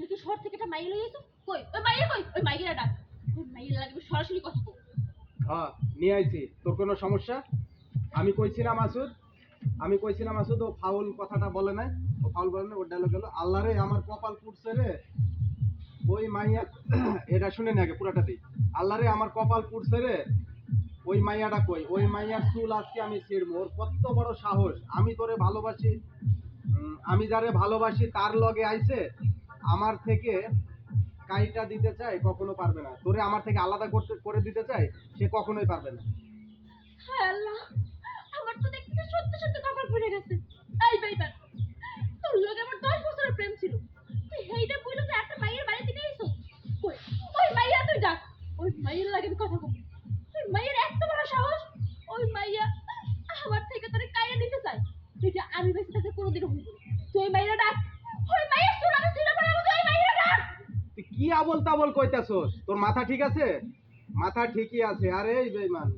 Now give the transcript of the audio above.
নাকি শহর থেকে আইছো কই? ওই কই? ওই ডাক লাগবে সরাসরি কথা হ্যাঁ নিয়ে আইছি। তোর কোনো সমস্যা? আমি কইছিলাম মাসুদ, আমি কইছিলাম মাসুদ, ও ফাউল কথাটা বলে নাই। ও ফাউল বলে না ওর ডায়লগ গেল। আল্লাহ রে, আমার কপাল পুড়ছে রে। ওই মাইয়া, এটা শুনে না আগে পুরাটা দিই। আল্লাহ রে, আমার কপাল পুড়ছে রে। ওই মাইয়াটা কই? ওই মাইয়ার চুল আজকে আমি ছিড়বো। ওর কত বড় সাহস। আমি তোরে ভালোবাসি। আমি যারে ভালোবাসি, তার লগে আইছে। আমার থেকে কাইটা দিতে চাই কখনো পারবে না। তোরে আমার থেকে আলাদা করতে, করে দিতে চাই সে কখনোই পারবে না। হায় আমার তো দেখতে সত্যি সত্যি কপাল পড়ে গেছে। এই বেইবার তোর লগে আমার দশ বছরের প্রেম ছিল। তুই হেইটা বইলো যে একটা মাইয়ের বাড়ি থেকে আইছো কই? ওই মাইয়া তুই ডাক। ওই মাইয়ের লাগে আমি কথা কই ওই মাইয়ের এত বড় সাহস, ওই মাইয়া আমার থেকে তোরে কাইয়া নিতে চাই এটা আমি বেঁচে থাকতে কোনোদিনও হইব। তুই মাইয়া ডাক। কি আবল তাবল কইতাছস? তোর মাথা ঠিক আছে? মাথা ঠিকই আছে। আরে বেইমান